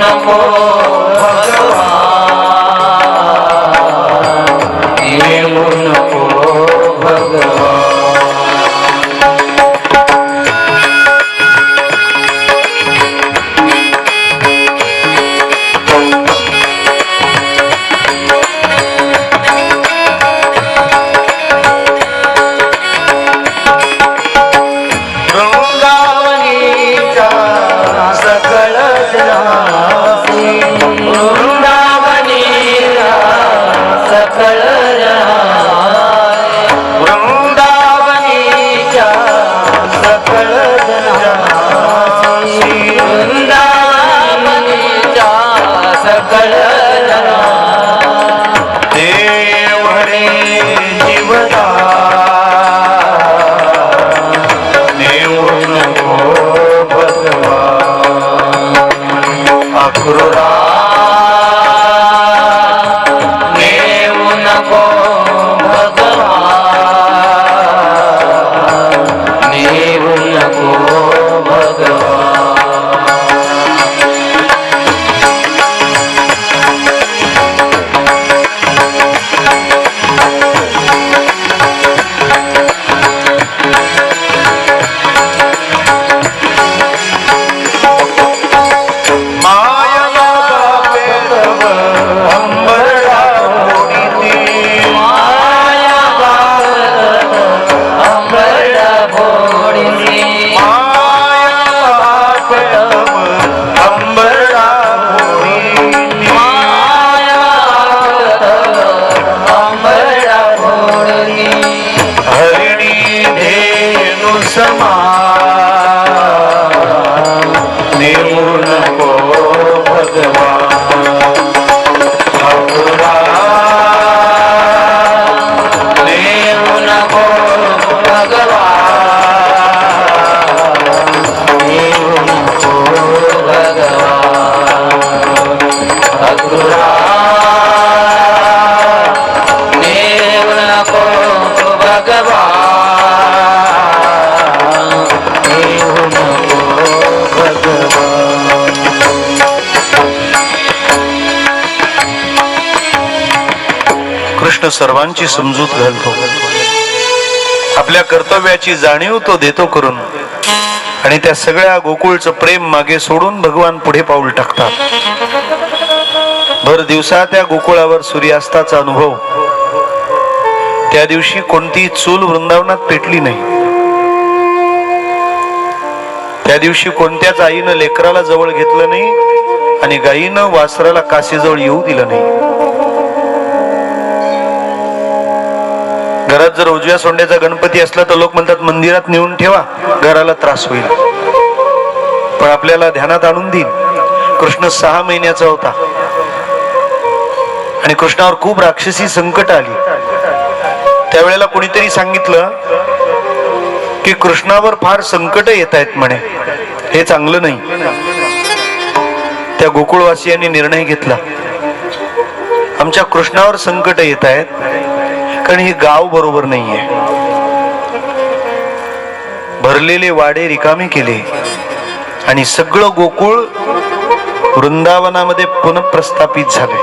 नेऊ नेऊ नको भगवान कृष्ण सर्वांची समजूत घालतो. आपल्या कर्तव्याची जाणीव तो देतो करून. आणि त्या सगळ्या गोकुळचं प्रेम मागे सोडून भगवान पुढे पाऊल टाकतात. भर दिवसा त्या गोकुळावर सूर्यास्ताचा अनुभव. त्या दिवशी कोणती चूल वृंदावनात पेटली नाही. त्या दिवशी कोणत्याच आईनं लेकराला जवळ घेतलं नाही आणि गाईनं वासराला कासेजवळ येऊ दिलं नाही. घरात जर उजव्या सोंड्याचा गणपती असला तर लोक म्हणतात मंदिरात नेऊन ठेवा घराला त्रास होईल. पण आपल्याला ध्यानात आणून देईल. कृष्ण सहा महिन्याचा होता. आणि कृष्णावर खूप राक्षसी संकट आली. त्यावेळेला कोणीतरी सांगितलं की कृष्णावर फार संकट येत आहेत म्हणे. हे चांगलं नाही. त्या गोकुळवासियांनी निर्णय घेतला. आमच्या कृष्णावर संकट येत आहेत. कारण हे गाव बरोबर नाहीये. भरलेले वाडे रिकामे केले. आणि सगळं गोकुळ वृंदावनामध्ये पुनप्रस्थापित झाले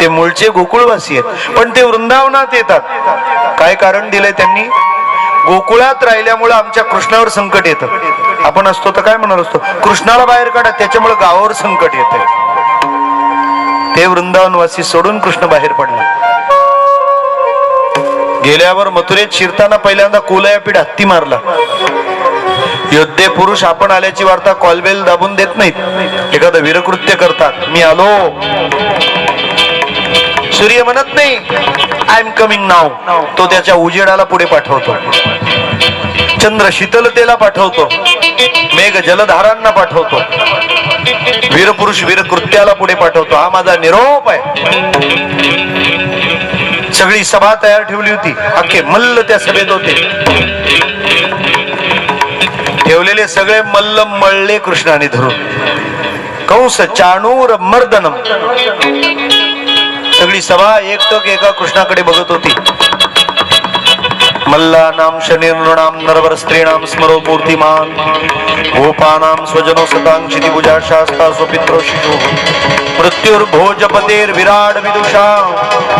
ते मूळचे गोकुळवासी आहेत. पण ते वृंदावनात येतात. काय कारण दिलंय त्यांनी? गोकुळात राहिल्यामुळे आमच्या कृष्णावर संकट येतं. आपण असतो तर काय म्हणत असतो? कृष्णाला बाहेर काढा त्याच्यामुळे गावावर संकट येत ते वृंदावनवासी सोडून कृष्ण बाहेर पडला. गेल्यावर मथुरेत शिरताना पहिल्यांदा कोलयापीठ हत्ती मारला. योद्धे पुरुष आपण आल्याची वार्ता कॉलबेल दाबून देत नाहीत. एखादं वीरकृत्य करतात. मी आलो. सूर्य म्हणत नाही आय एम कमिंग नाव तो त्याच्या उजेडाला पुढे पाठवतो. चंद्र शीतलतेला पाठवतो. मेघ जलधारांना पाठवतो. वीरपुरुष वीरकृत्याला पुढे पाठवतो. हा माझा निरोप आहे. सगळी सभा तयार ठेवली होती. अख्खे मल्ल त्या सभेत होते. ठेवलेले सगळे मल्ल मळले कृष्णाने धरून. कंस चाणूर मर्दनम. सगळी सभा एकटक एका कृष्णाकडे बघत होती. मल्लानां शनिर्नृणाम नरवर स्त्रीणाम स्मरो मूर्तिमान् गोपानां स्वजनो सतां क्षितिभुजा शास्ता स्वपित्रो शिशुः मृत्युर्भोजपतेर्विराड विदुषा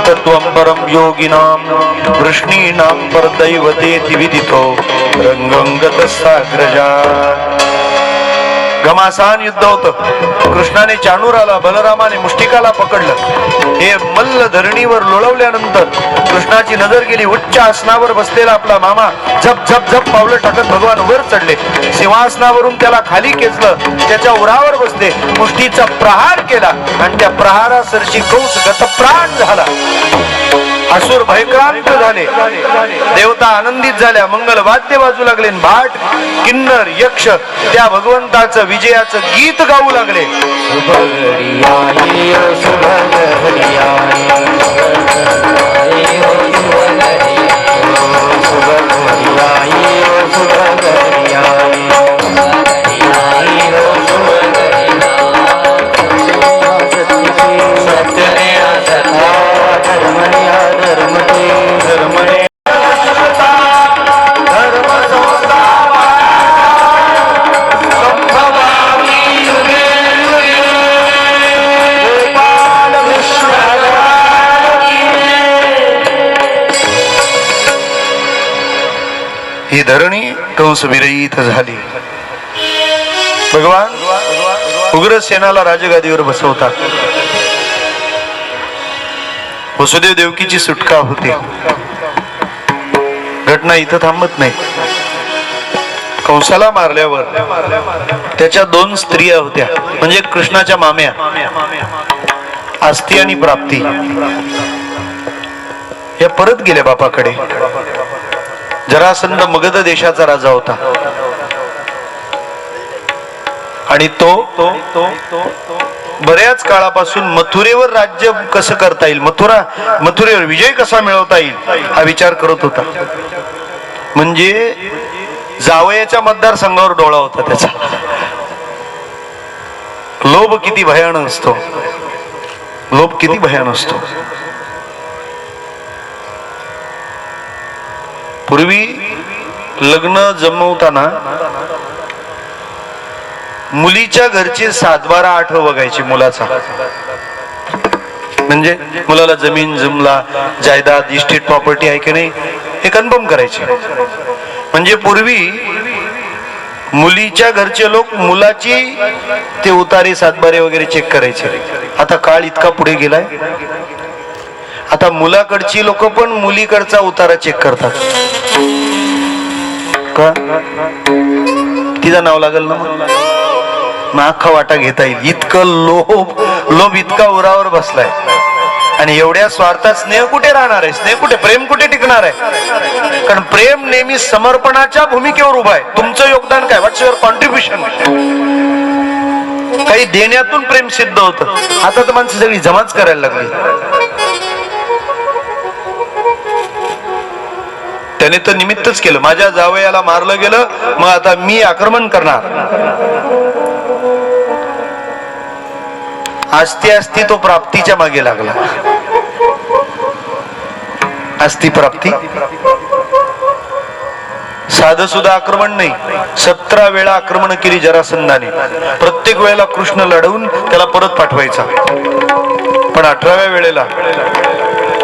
तत्वं परं योगिनां वृष्णीनां परदैवतेति विदितो। रङ्गं गतः साग्रजा घमासान युद्ध होत. कृष्णाने चाणूराला बलरामाने मुष्टिकाला पकडलं. हे मल्ल धरणीवर लोळवल्यानंतर कृष्णाची नजर गेली उच्च आसनावर बसलेला आपला मामा झप झप झप पावलं टाकत भगवान वर चढले. सिंहासनावरून त्याला खाली खेचलं. त्याच्या उरावर बसले. मुष्टीचा प्रहार केला. आणि त्या प्रहारासरशी गत गतप्राण झाला. असुर भयक्रांत झाले. देवता आनंदित झाल्या. मंगल वाद्य वाजू लागले भाट किन्नर यक्ष त्या भगवंताचं विजयाचं गीत गाऊ लागले. धरणी विरहित झाली. भगवान उग्रसेनाला राजगादीवर बसवतात. वसुदेव देवकीची सुटका होते. घटना इथं थांबत नाही. कंसाला मारल्यावर त्याच्या दोन स्त्रिया होत्या. म्हणजे कृष्णाच्या माम्या. आस्ती आणि प्राप्ती. या परत गेल्या बापाकडे. जरासंध मगध देशाचा राजा होता. आणि तो बऱ्याच काळापासून मथुरेवर राज्य कसं करता येईल? मथुरा मथुरेवर विजय कसा मिळवता येईल? हा विचार करत होता. म्हणजे जावयाच्या मतदारसंघावर डोळा होता त्याचा. लोभ किती भयान असतो. लोभ किती भयान असतो. पूर्वी लग्न जमवताना मुलीच्या घरचे सातबारा आठ बघायचे मुलाचा. म्हणजे मुलाला जमीन जमला जायदाद इस्टेट प्रॉपर्टी आहे की नाही हे कन्फर्म करायचे. म्हणजे पूर्वी मुलीच्या घरचे लोक मुलाची ते उतारे सातबारे वगैरे चेक करायचे. आता काळ इतका पुढे गेलाय. आता मुलाकडची लोक पण मुलीकडचा उतारा चेक करतात. का? तिचं नाव लागेल ना? मग? अख्खा वाटा घेता येईल. इतकं लोभ लोभ इतका उरावर बसलाय. आणि एवढ्या स्वार्थात स्नेह कुठे राहणार आहे? स्नेह कुठे? प्रेम कुठे टिकणार आहे? कारण प्रेम नेहमी समर्पणाच्या भूमिकेवर उभा आहे. तुमचं योगदान काय? व्हॉट्स युअर कॉन्ट्रीब्युशन काही देण्यातून प्रेम सिद्ध होतं. आता तर माणसं सगळी जमाच करायला लागली. त्याने तर निमित्तच केलं. माझ्या जावयाला मारलं गेलं मग आता मी आक्रमण करणार. असती असती तो प्राप्तीच्या मागे लागला. असती प्राप्ती? साधं सुद्धा आक्रमण नाही. सतरा वेळा आक्रमण केली जरासंधाने. प्रत्येक वेळेला कृष्ण लढवून त्याला परत पाठवायचा. पण अठराव्या वेळेला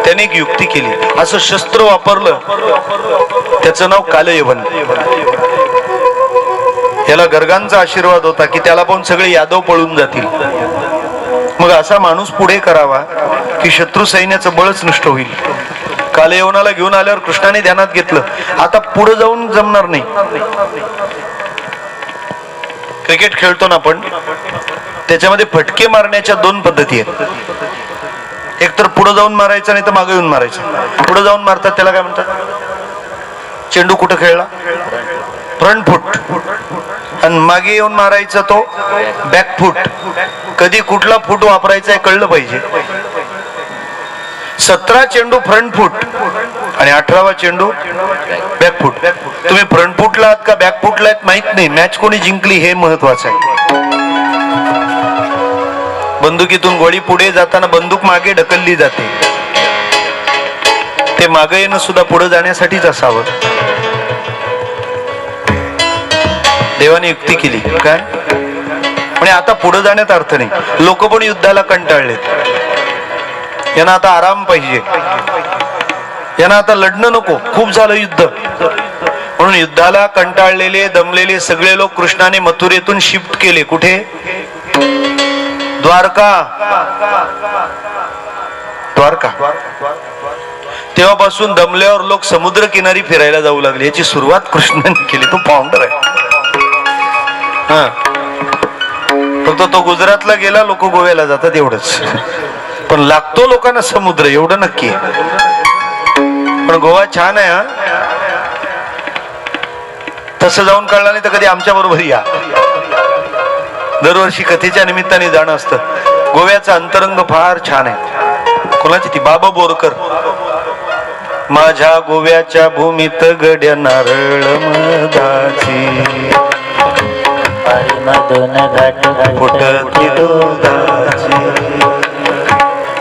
त्याने एक युक्ती केली. असं शस्त्र वापरलं. त्याचं नाव कालयवन याला गर्गांचा आशीर्वाद होता की त्याला पाहून सगळे यादव पळून जातील. मग असा माणूस पुढे करावा की शत्रू सैन्याचं बळच नष्ट होईल. कालयवनाला घेऊन आल्यावर कृष्णाने ध्यानात घेतलं. आता पुढे जाऊन जमणार नाही. क्रिकेट खेळतो ना आपण? त्याच्यामध्ये फटके मारण्याच्या दोन पद्धती आहेत. एकतर पुढे जाऊन मारायचं नाही तर मागे येऊन मारायचं. पुढे जाऊन मारतात त्याला काय म्हणतात? चेंडू कुठं खेळला? फ्रंट फुट आणि मागे येऊन मारायचा तो बॅक फुट कधी कुठला फूट वापरायचा आहे कळलं पाहिजे. सतरा चेंडू फ्रंट फूट आणि अठरावा चेंडू बॅक फूट तुम्ही फ्रंट फुटला आहात का बॅक फुटला आहेत? माहीत नाही. मॅच कोणी जिंकली हे महत्वाचं आहे. बंदुकीतून गोळी पुढे जाताना बंदूक मागे ढकलली जाते. ते मागे येणं सुद्धा पुढे जाण्यासाठीच असावं. देवाने युक्ती केली. काय? म्हणजे आता पुढे जाण्यात अर्थ नाही. लोक पण युद्धाला कंटाळलेत. यांना आता आराम पाहिजे. यांना आता लढणं नको. खूप झालं युद्ध. म्हणून युद्धाला कंटाळलेले दमलेले सगळे लोक कृष्णाने मथुरेतून शिफ्ट केले. कुठे? द्वारका. द्वारका. तेव्हापासून दमल्यावर लोक समुद्र किनारी फिरायला जाऊ लागले. याची सुरुवात कृष्णाने केली. तो फाउंडर आहे. हा. फक्त तो गुजरातला गेला लोक गोव्याला जातात एवढंच. पण लागतो लोकांना समुद्र एवढं नक्की पण गोवा छान आहे हा. तसं जाऊन कळलं नाही तर कधी आमच्या बरोबर या. दरवर्षी कथेच्या निमित्ताने जाणं असतं. गोव्याचा अंतरंग फार छान आहे. कोणाची ती? बाबा बोरकर. माझ्या गोव्याच्या भूमीत गड्या नारळ मधाची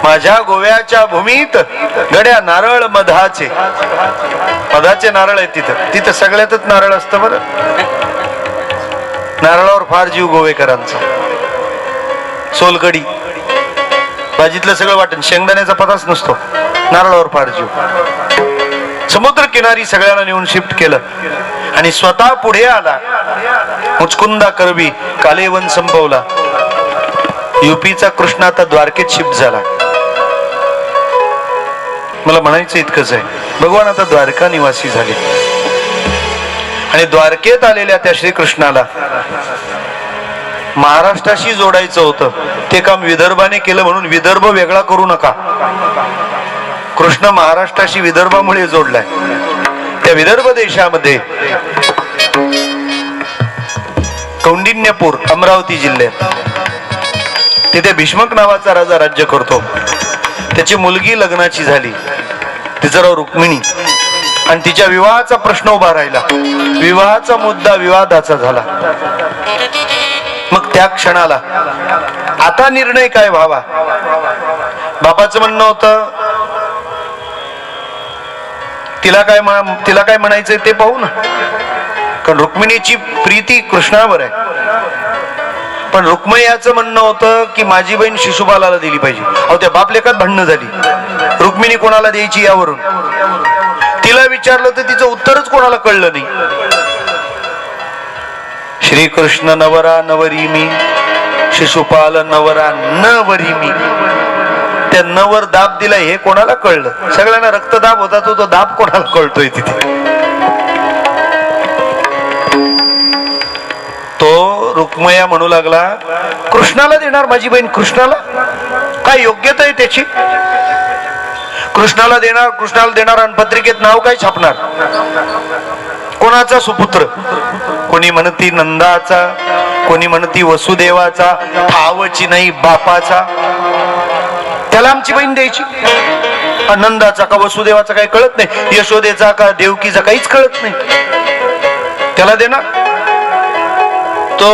माझ्या गोव्याच्या भूमीत गड्या नारळ मधाचे. मधाचे नारळ आहेत तिथं. तिथं सगळ्यातच नारळ असतं बरं. नारळावर फार जीव गोवेकरांचा. सोलकडी भाजीतलं सगळं वाटण. शेंगदाण्याचा पदाच नसतो. नारळावर फार जीव. समुद्र किनारी सगळ्यांना नेऊन शिफ्ट केलं. आणि स्वतः पुढे आला. मुचकुंदा करवी कालेवन संपवला. युपीचा कृष्ण आता द्वारकेत शिफ्ट झाला. मला म्हणायचं इतकंच आहे. भगवान आता द्वारका निवासी झाले. आणि द्वारकेत आलेल्या त्या श्रीकृष्णाला महाराष्ट्राशी जोडायचं होतं. ते काम विदर्भाने केलं म्हणून विदर्भ वेगळा करू नका. कृष्ण महाराष्ट्राशी विदर्भामुळे जोडलाय. त्या विदर्भ देशामध्ये कौंडिन्यपूर अमरावती जिल्ह्यात तिथे भीष्मक नावाचा राजा राज्य करतो. त्याची मुलगी लग्नाची झाली. तिचं नाव रुक्मिणी. आणि तिच्या विवाहाचा प्रश्न उभा राहिला. विवाहाचा मुद्दा विवादाचा झाला. मग त्या क्षणाला आता निर्णय काय व्हावा? बापाचं म्हणणं होतं तिला काय तिला काय म्हणायचंय ते पाहू ना. कारण रुक्मिणीची प्रीती कृष्णावर आहे. पण रुक्मयाचं म्हणणं होतं की माझी बहीण शिशुबालाला दिली पाहिजे. अहो त्या बाप लेखात भांडणं झाली. रुक्मिणी कोणाला द्यायची यावरून? तिला विचारलं तर तिचं उत्तरच कोणाला कळलं नाही. श्रीकृष्ण नवरा नवरी मी शिशुपाल नवरा नवरी मी त्या नवर दाब दिला हे कोणाला कळलं? सगळ्यांना रक्तदाब होता तो तो दाब कोणाला कळतोय तिथे? तो रुक्मया म्हणू लागला कृष्णाला देणार माझी बहीण कृष्णाला? काय योग्यता आहे त्याची? कृष्णाला देणार कृष्णाला देणार आणि पत्रिकेत नाव काय छापणार? कोणाचा सुपुत्र? कोणी म्हणती नंदाचा कोणी म्हणती वसुदेवाचा ठावची नाही बापाचा. त्याला आमची बहीण द्यायची. आनंदाचा का वसुदेवाचा काही कळत नाही यशोदेचा का देवकीचा काहीच कळत नाही. त्याला देणार? तो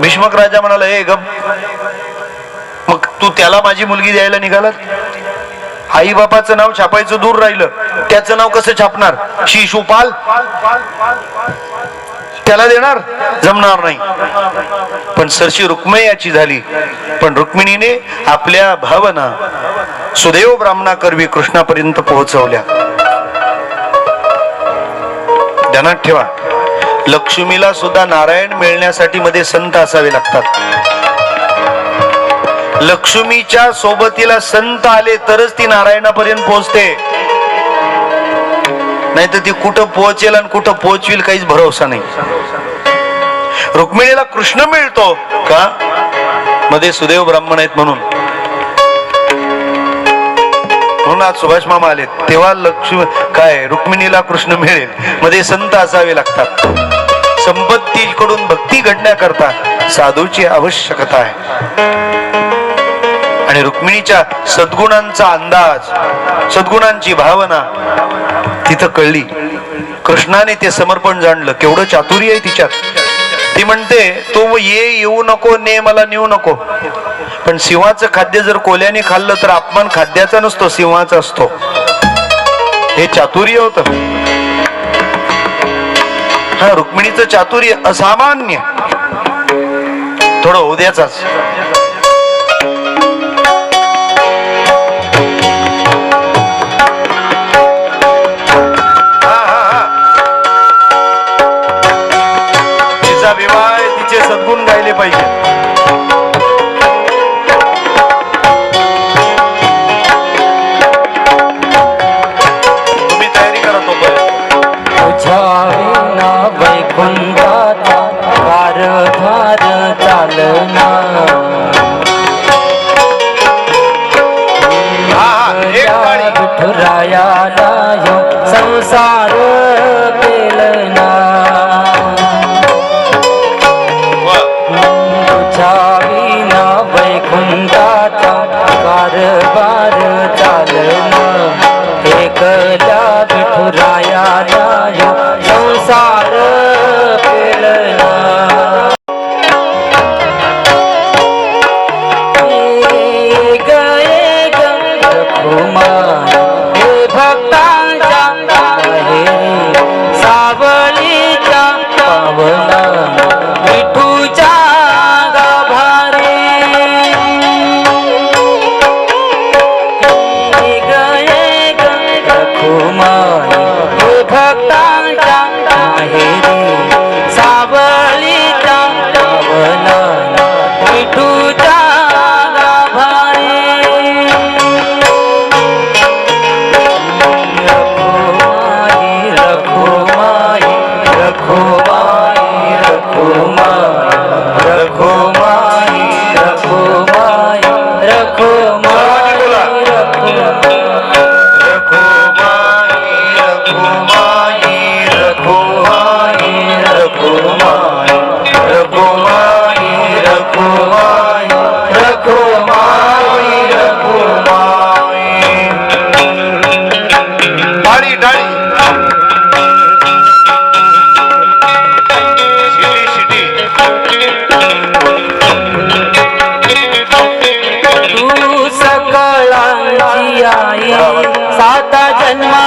भीष्मक राजा म्हणाला हे गप मग तू त्याला माझी मुलगी द्यायला निघाला आई बापाचं नाव छापायचं दूर राहिलं. त्याचं नाव कसं छापणार? शिशुपाल त्याला देणार? जमणार नाही. पण सरशी रुक्मयाची झाली. पण रुक्मिणीने आपल्या भावना सुदैव ब्राह्मणा करवी कृष्णापर्यंत पोहोचवल्या. ध्यानात ठेवा. लक्ष्मीला सुद्धा नारायण मिळण्यासाठी मध्ये संत असावे लागतात. लक्ष्मीच्या सोबतीला संत आले तरच ती नारायणापर्यंत पोहोचते. नाही तर ती कुठं पोहोचेल आणि कुठं पोहोचविल काहीच भरोसा नाही. रुक्मिणीला कृष्ण मिळतो. का? मध्ये सुदैव ब्राह्मण आहेत म्हणून. म्हणून आज सुभाष मामा आले तेव्हा लक्ष्मी काय रुक्मिणीला कृष्ण मिळेल. मध्ये संत असावे लागतात. संपत्तीकडून भक्ती घडण्याकरता साधूची आवश्यकता आहे. आणि रुक्मिणीच्या सद्गुणांचा अंदाज सद्गुणांची भावना तिथं कळली. कृष्णाने ते समर्पण जाणलं. केवढं चातुर्य आहे तिच्यात. ती म्हणते तो ये येऊ नको ने मला नेऊ नको. पण सिंहाचं खाद्य जर कोल्याने खाल्लं तर अपमान खाद्याचा नसतो सिंहाचा असतो. हे चातुर्य होत. हा रुक्मिणीचं चातुर्य असामान्य. थोडं उद्याचाच. पाहिजे सात जन्मा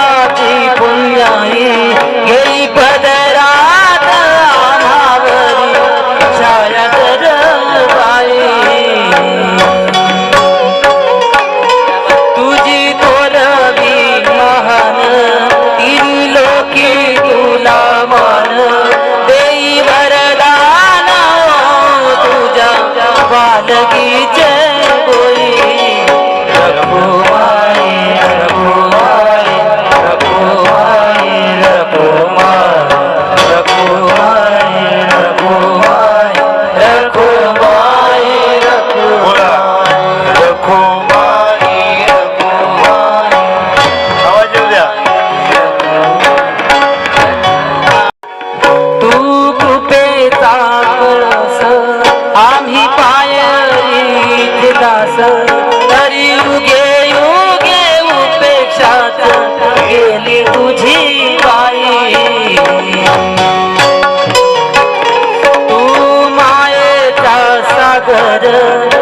the